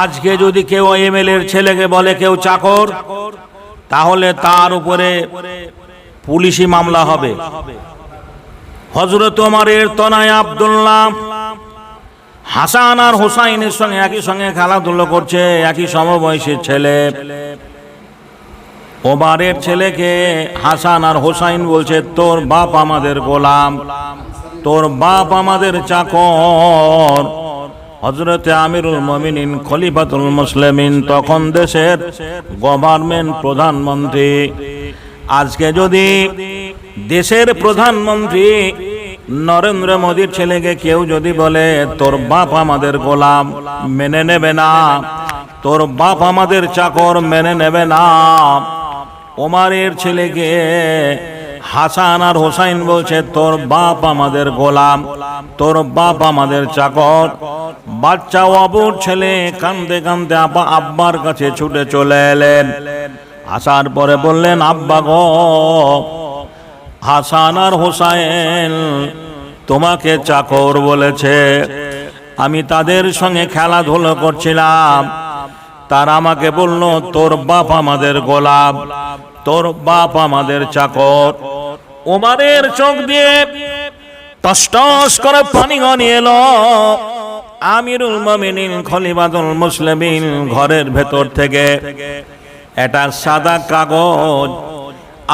আজকে যদি কেউ এমএলএর ছেলেকে বলে কেউ চাকর, তাহলে তার উপরে পুলিশি মামলা হবে। হজরত ওমরের তনায় আব্দুল্লাহ, হাসান আর হোসাইনের সঙ্গে একই সঙ্গে খেলাধুলো করছে, একই সমবয়সী ছেলে। ওমারের ছেলেকে হাসান আর হোসাইন বলছে, তোর বাপ আমাদের গোলাম, তোর বাপ আমাদের চাকর। হজরতে আমিরুল মমিনিন, খলিফাতুল মুসলিমিন, তখন দেশের গভর্নমেন্ট প্রধানমন্ত্রী। আজকে যদি দেশের প্রধানমন্ত্রী নরেন্দ্র মোদীর ছেলেকে কেউ যদি বলে, তোর বাপ আমাদের গোলাম, মেনে নেবে না, তোর বাপ আমাদের চাকর, মেনে নেবে না। ওমারের ছেলেকে হাসান আর হোসাইন বলছে, তোর বাপ আমাদের গোলাম, তোর বাপ আমাদের চাকর। বাচ্চা অবুর ছেলে কান্দে কান্দে আব্বা, আব্বার কাছে ছুটে চলে এলেন। আসার পরে বললেন, আব্বা গ, হাসান আর হোসাইন তোমাকে চাকর বলেছে। আমি তাদের সঙ্গে খেলাধুলো করছিলাম। তার আমাকে বলল, তোর বাপ আমাদের গোলাপ তোর বাপ আমাদের চাকর। ওমারের চোখ দিয়ে টস টস করে পানি গনিয়ে এলো। আমিরুল মমিনিন খলিবাদুল মুসলিমিন ঘরের ভেতর থেকে। একটা সাদা কাগজ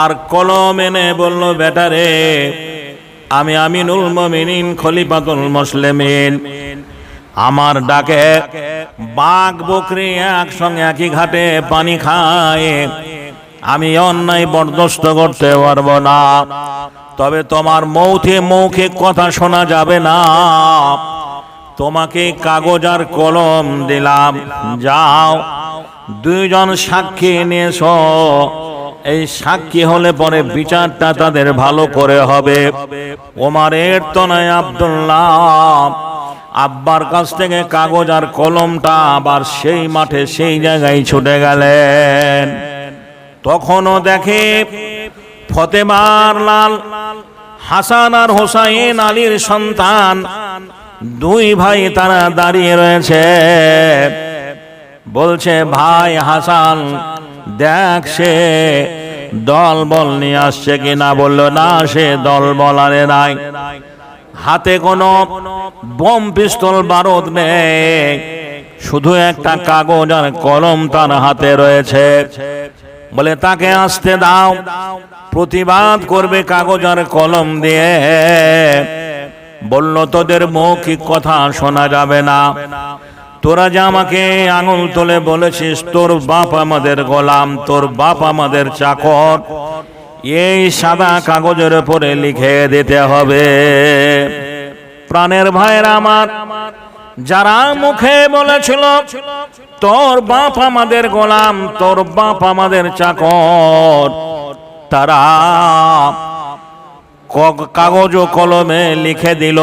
আর কলম এনে বলল বেটারে আমি আমিনুল মমিনিন, খলিফাতুল মুসলিমিন। আমার ডাকে বাঘ, বকরি একসঙ্গে একই ঘাটে পানি খায়। আমি অন্যায় বরদস্ত করতে পারব না। তবে তোমার মৌথে মৌখিক কথা শোনা যাবে না। তোমাকে কাগজ আর কলম দিলাম। যাও, দুইজন সাক্ষী নিয়েছো। এই সাক্ষী হলে পরে বিচারটা তাদের ভালো করে হবে। ওমারের তনয় আব্দুল্লাহ আব্বার কাছ থেকে কাগজ আর কলমটা আবার সেই মাঠে সেই জায়গায় ছুটে গেলেন। তখনও দেখে ফতেমার লাল, হাসান আর হোসাইন আলীর সন্তান দুই ভাই তারা দাঁড়িয়ে রয়েছে। বলছে, ভাই হাসান, দেখ সে দল বল নিয়ে আসছে কিনা? বলল, না, সে দল বল আরে নাই। হাতে কোনো বোম, পিস্তল, বারুদ নেই। শুধু একটা কাগজ আর কলম তার হাতে রয়েছে। বলে, তাকে আসতে দাও। প্রতিবাদ করবে কাগজ আর কলম দিয়ে। বলল, তোদের মৌখিক কথা শোনা যাবে না। তোরা যে আমাকে আঙুল তুলে বলেছিস, তোর বাপ আমাদের গোলাম, তোর বাপ আমাদের চাকর। এই সাদা কাগজের উপরে লিখে দিতে হবে। প্রাণের ভাইয়ের আমার, যারা মুখে বলেছিল, তোর বাপ আমাদের গোলাম, তোর বাপ আমাদের চাকর, তারা কাগজ ও কলমে লিখে দিল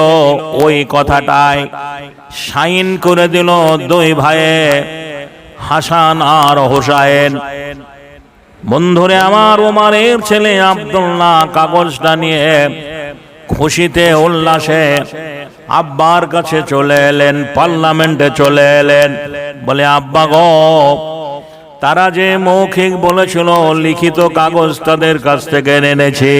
ওই কথাটাই। সাইন করে দিল দুই ভাইয়ে, হাসান আর হোসাইন। বন্ধুরে, আমার ওমারের ছেলে আব্দুল্লাহ কাগজটা নিয়ে খুশিতে উল্লাসে আব্বার কাছে চলে এলেন, পার্লামেন্টে চলে এলেন। বলে, আব্বা গো, তারা যে মৌখিক বলেছিল, লিখিত কাগজ তাদের কাছ থেকে এনেছি।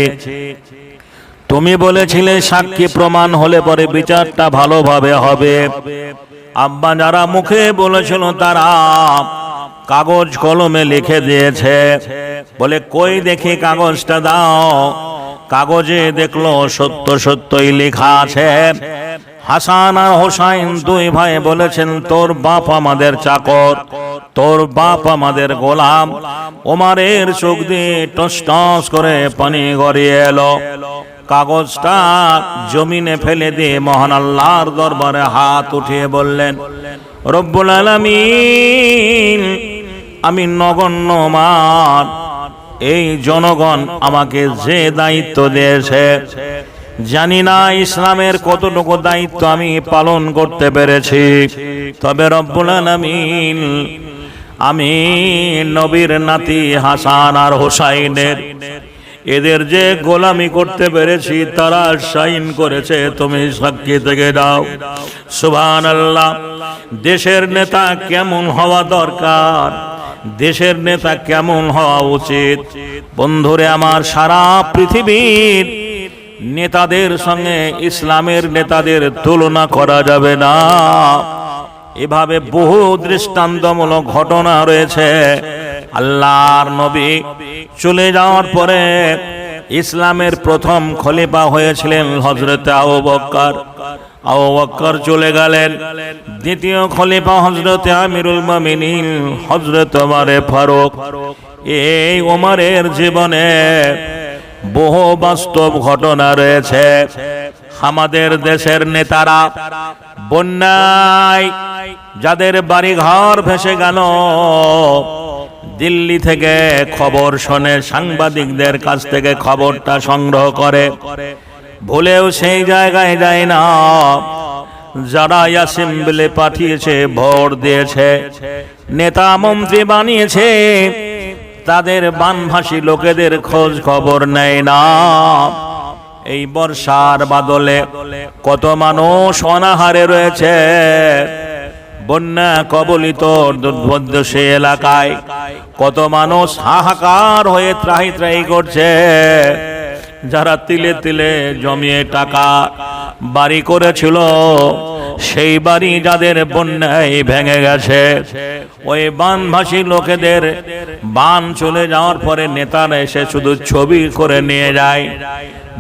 তুমি বলেছিলে সাক্ষী প্রমাণ হলে পরে বিচারটা ভালোভাবে হবে। আব্বা যারা মুখে বলেছিল তারা কাগজ কলমে লিখে দিয়েছে। বলে, কই দেখি কাগজটা দাও? কাগজে দেখল সত্য সত্যই লেখা আছে। হাসান আর হোসাইন দুই ভাই বলেছেন, তোর বাপ আমাদের চাকর, তোর বাপ আমাদের গোলাম। ওমারের চোখ দিয়ে টস টস করে পানি গড়িয়ে এলো। কাগজটা জমিনে ফেলে দিয়ে মহান আল্লাহর দরবারে হাত উঠিয়ে বললেন, রব্বুল আলামিন, আমি নগণ্য মান এই জনগণ আমাকে যে দায়িত্ব দিয়েছে, জানি না ইসলামের কতটুকু দায়িত্ব আমি পালন করতে পেরেছি। তবে রব্বুল আলামিন, আমি নবীর নাতি হাসান আর হোসাইনের এদের যে গোলামি করতে পেরেছি, তারা সাইন করেছে, তুমি সাক্ষী থেকে দাও। সুবহান আল্লাহ দেশের নেতা কেমন হওয়া দরকার? দেশের নেতা কেমন হওয়া উচিত? বন্ধুরে, আমার সারা পৃথিবীর নেতাদের সঙ্গে ইসলামের নেতাদের তুলনা করা যাবে না। এভাবে বহু দৃষ্টান্তমূলক ঘটনা রয়েছে। আল্লাহর নবী চলে যাওয়ার পরে ইসলামের প্রথম খলিফা হয়েছিলেন হজরত আবু বক্কর। আবু বক্কর চলে গেলেন। দ্বিতীয় খলিফা হজরত আমিরুল মুমিনিন হজরত ওমরে ফারুক। এই ওমরের জীবনে বহু বাস্তব ঘটনা রয়েছে। আমাদের দেশের নেতারা বন্যায় যাদের বাড়ি ঘর ভেসে গেল দিল্লি থেকে খবর শোনে, সাংবাদিকদের কাছ থেকে খবরটা সংগ্রহ করে। ভুলেও সেই জায়গায় যায় না। যারা অ্যাসেম্বলি পাঠিয়েছে, ভোট দিয়েছে, নেতা মন্ত্রী বানিয়েছে, তাদের বানভাসী লোকেদের খোঁজ খবর নেয় না। এই বর্ষার বাদলে কত মানুষ অনাহারে রয়েছে। বন্যা কবলিত সে এলাকায়। কত মানুষ হাহাকার হয়ে ত্রাহি ত্রাহি করছে। যারা তিলে তিলে জমিয়ে টাকা বাড়ি করেছিল, সেই বাড়ি যাদের বন্যায় ভেঙে গেছে, ওই বানভাসী লোকেদের বান চলে যাওয়ার পরে নেতারা এসে শুধু ছবি করে নিয়ে যায়।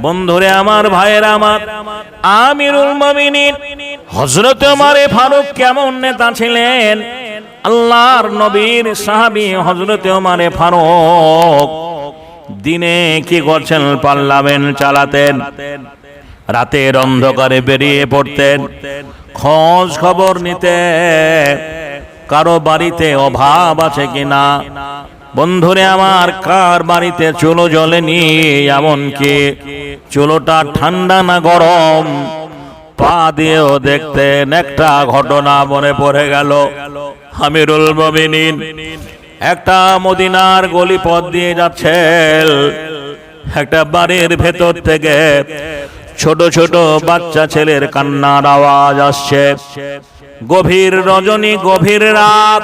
বন্ধুরে, আমার ভাইয়ের, আমার আমিরুল মমিনিন হজরত মারে ফারুক কেমন নেতা ছিলেন? আল্লাহর নবীর সাহাবি হজরত মারে ফারুক দিনে কি করছেন? পার্লামেন্ট চালাতেন, রাতের অন্ধকারে বেরিয়ে পড়তেন, খোঁজ খবর নিতে কারও বাড়িতে অভাব আছে কিনা? বন্ধুরে আমার, কার বাড়িতে চুলো জ্বলেনি? এমনকি চুলোটা ঠান্ডা না গরম? পা দিয়েও দেখতেন একটা ঘটনা মনে পড়ে গেল। আমিরুল মমিনিন একটা মদিনার গলিপথ দিয়ে যাচ্ছেন। একটা বাড়ির ভেতর থেকে ছোট ছোট বাচ্চা ছেলের কান্নার আওয়াজ আসছে। গভীর রজনী, গভীর রাত।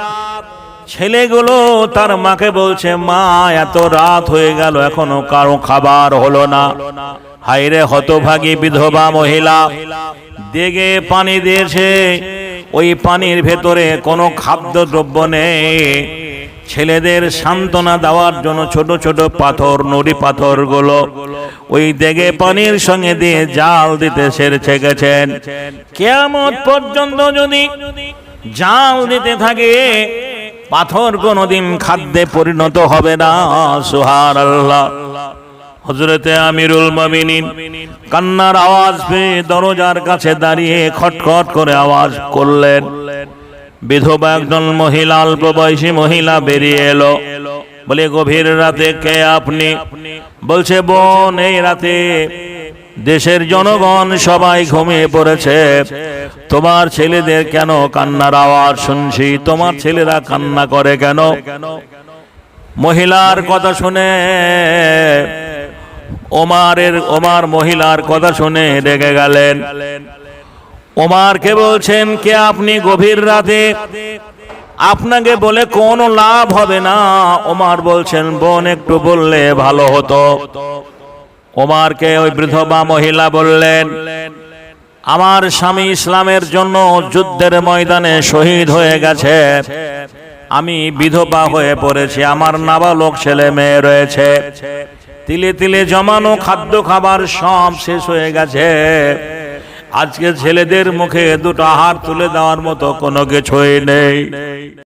ছেলেগুলো তার মাকে বলছে, মা, এত রাত হয়ে গেল, এখনও কারও খাবার হলো না। হাইরে হতভাগী বিধবা মহিলা। দেগে পানি দিয়েছে। ওই পানির ভেতরে কোনো খাদ্য দ্রব্য নেই। ছেলেদের সান্ত্বনা দেওয়ার জন্য ছোট ছোট পাথর নড়ি পাথরগুলো ওই দেগে পানির সঙ্গে দিয়ে জাল দিতে সেরেছে গেছেন। কেমন পর্যন্ত যদি জাল দিতে থাকে, পাথর কোনোদিন খাদ্যে পরিণত হবে না সুহার আল্লাহ হজরতে আমিরুল মমিনিন কান্নার আওয়াজ পেয়ে দরজার কাছে দাঁড়িয়ে খটখট করে আওয়াজ করলেন। বিধবা একজন মহিলা, অল্প বয়সী মহিলা বেরিয়ে এলো। বলে, গভীর রাতে কে আপনি? বলছে, বোন, এই রাতে দেশের জনগণ সবাই ঘুমিয়ে পড়েছে। তোমার ছেলেদের কেন কান্নার আওয়াজ শুনছি? তোমার ছেলেরা কান্না করে কেন? মহিলার কথা শুনে ওমারের, ওমার মহিলার কথা শুনে রেগে গেলেন। ওমারকে বলছেন, কে আপনি গভীর রাতে? আপনাকে বলে কোনো লাভ হবে না। ওমার বলছেন, বোন, একটু বললে ভালো হতো। ওমারকে ওই বৃদ্ধবা মহিলা বললেন, আমার স্বামী ইসলামের জন্য যুদ্ধের ময়দানে শহীদ হয়ে গেছে। আমি বিধবা হয়ে পড়েছি। আমার নাবালক ছেলে মেয়ে রয়েছে। তিলে তিলে জমানো খাদ্য খাবার সব শেষ হয়ে গেছে। আজকে ছেলেদের মুখে দুটো হাড় তুলে দেওয়ার মতো কোনো কিছুই নেই।